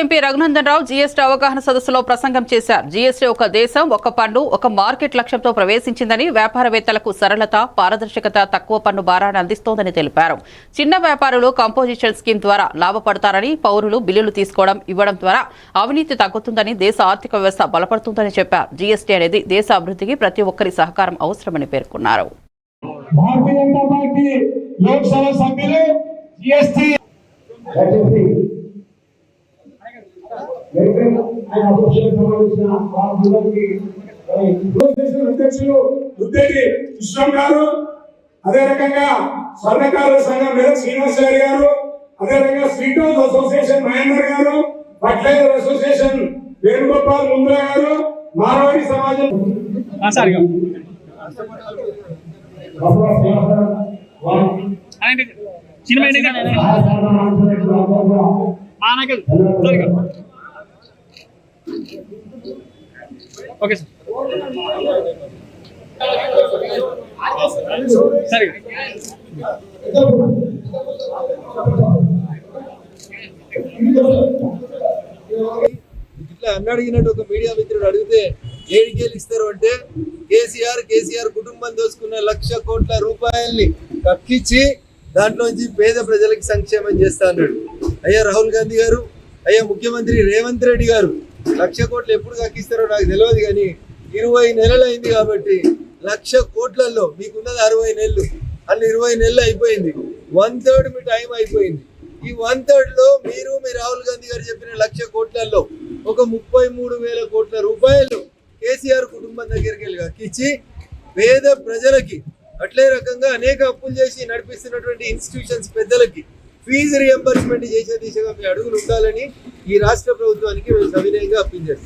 MP Raghunandan Rao GST అవగాహన సదస్సులో ప్రసంగం చేశారు. జీఎస్టీ ఒక దేశం ఒక పన్ను ఒక మార్కెట్ లక్ష్యంతో ప్రవేశించిందని వ్యాపారవేత్తలకు సరళత పారదర్శకత తక్కువ పన్ను భారాన్ని అందిస్తోందని తెలిపారు. చిన్న వ్యాపారులు కంపోజిషన్ స్కీమ్ ద్వారా లాభపడతారని పౌరులు బిల్లులు తీసుకోవడం ఇవ్వడం ద్వారా అవినీతి తగ్గుతుందని దేశ ఆర్థిక వ్యవస్థ బలపడుతుందని చెప్పారు. జీఎస్టీ అనేది దేశ అభివృద్ధికి ప్రతి ఒక్కరి సహకారం అవసరమని పేర్కొన్నారు. భారతీయ జనతా పార్టీ లోక్సభ సభ్యులు జిఎస్టి అధ్యక్షులు ఉద్దేటి విశ్వం గారు అదే రకంగా స్వర్ణకారుల సంఘం మీద శ్రీనివాస్ గారి గారు అదే రకంగా స్ట్రీట్ హౌస్ అసోసియేషన్ మహేందర్ గారు ఫర్టిలైజర్ అసోసియేషన్ వేణుగోపాల్ ముంద్రా గారు మార్వాడి సమాజం. ఆయన సినిమా ఏంటి? ఆనకి ఓకే సార్. సరే. ఇట్లా అన్న అడిగినట్టు ఒక మీడియా మిత్రుడు అడిగితే ఏడికేలు ఇస్తారు అంటే కేసీఆర్ కేసీఆర్ కుటుంబం దోసుకున్న లక్ష కోట్ల రూపాయల్ని కక్కిచ్చి దాంట్లోంచి పేద ప్రజలకి సంక్షేమం చేస్తా అన్నాడు. అయ్యా రాహుల్ గాంధీ గారు అయ్యా ముఖ్యమంత్రి రేవంత్ రెడ్డి గారు లక్ష కోట్లు ఎప్పుడు కక్కిస్తారో నాకు తెలియదు కానీ ఇరవై నెలలు అయింది కాబట్టి లక్ష కోట్లలో మీకున్నది అరవై నెలలు. అందులో ఇరవై నెలలు అయిపోయింది. వన్ థర్డ్ మీ టైం అయిపోయింది. ఈ వన్ థర్డ్లో మీరు మీ రాహుల్ గాంధీ గారు చెప్పిన లక్ష కోట్లలో ఒక ముప్పై మూడు వేల కోట్ల రూపాయలు కేసీఆర్ కుటుంబం దగ్గరికి వెళ్ళి ఇచ్చి పేద ప్రజలకి అట్లే రకంగా అనేక అప్పులు చేసి నడిపిస్తున్నటువంటి ఇన్స్టిట్యూషన్స్ పెద్దలకి ఫీజు రియంబర్స్మెంట్ చేసే దిశగా మీ అడుగులు ఉండాలని ఈ రాష్ట్ర ప్రభుత్వానికి మేము సవినయంగా అప్పీల్ చేస్తాం.